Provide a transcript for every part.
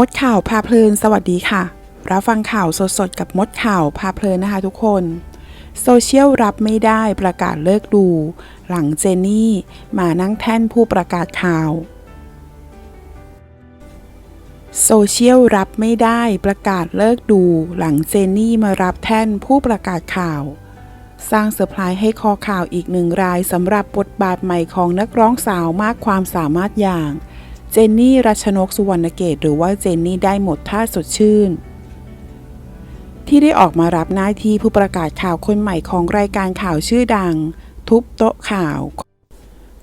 มดข่าวพาเพลิน สวัสดีค่ะ รับฟังข่าวสดๆ กับมดข่าวพาเพลินนะคะทุกคน โซเชียลรับไม่ได้ประกาศเลิกดู หลังเจนนี่ มานั่งแท่นผู้ประกาศข่าว โซเชียลรับไม่ได้ประกาศเลิกดู หลังเจนนี่มารับแท่นผู้ประกาศข่าว สร้างเซอร์ไพรส์ให้คอข่าวอีกหนึ่งรายสำหรับบทบาทใหม่ของนักร้องสาวมากความสามารถอย่าง จนนี่รัชนกสุวรรณเกตหรือว่าเจนนี่ได้หมดท่าสดชื่น ที่ได้ออกมารับหน้าที่ผู้ประกาศข่าวคนใหม่ของรายการข่าวชื่อดัง ทุบโต๊ะข่าว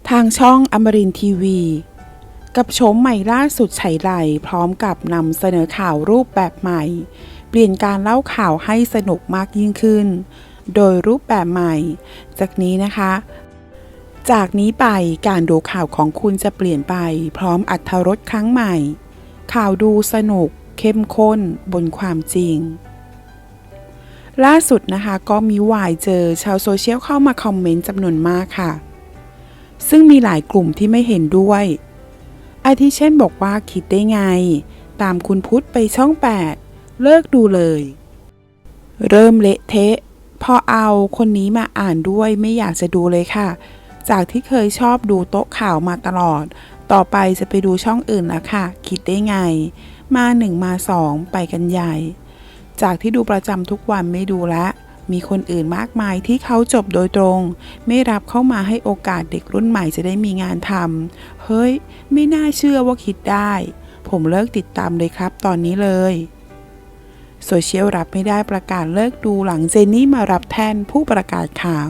ทางช่องอมรินทีวี กับโฉมใหม่ล่าสุดไฉไลพร้อมกับนำเสนอข่าวรูปแบบใหม่ เปลี่ยนการเล่าข่าวให้สนุกมากยิ่งขึ้น โดยรูปแบบใหม่ จากนี้นะคะ จากนี้ไปการดูข่าวของคุณจะเปลี่ยนไป พร้อมอัธรสครั้งใหม่ ข่าวดูสนุก เข้มข้นบนความจริง ล่าสุดนะคะก็มีวายเจอชาวโซเชียลเข้ามาคอมเมนต์จำนวนมากค่ะ ซึ่งมีหลายกลุ่มที่ไม่เห็นด้วย อาทิเช่นบอกว่าคิดได้ไง ตามคุณพุทธไปช่อง 8 เลิกดูเลย เริ่มเละเทะ พอเอาคนนี้มาอ่านด้วยไม่อยากจะดูเลยค่ะ จากที่เคยชอบดูโต๊ะข่าวมาตลอด ต่อไปจะไปดูช่องอื่นล้วค่ะ คิดได้ไง มาหนึ่งมาสองไปกันใหญ่ จากที่ดูประจำทุกวันไม่ดูละ มีคนอื่นมากมายที่เขาจบโดยตรง ไม่รับเข้ามาให้โอกาสเด็กรุ่นใหม่จะได้มีงานทำเฮ้ย ไม่น่าเชื่อว่าคิดได้ ผมเลิกติดตามเลยครับตอนนี้เลยโซเชียลรับไม่ได้ประกาศเลิกดูหลังเจนนี่มารับแทนผู้ประกาศข่าว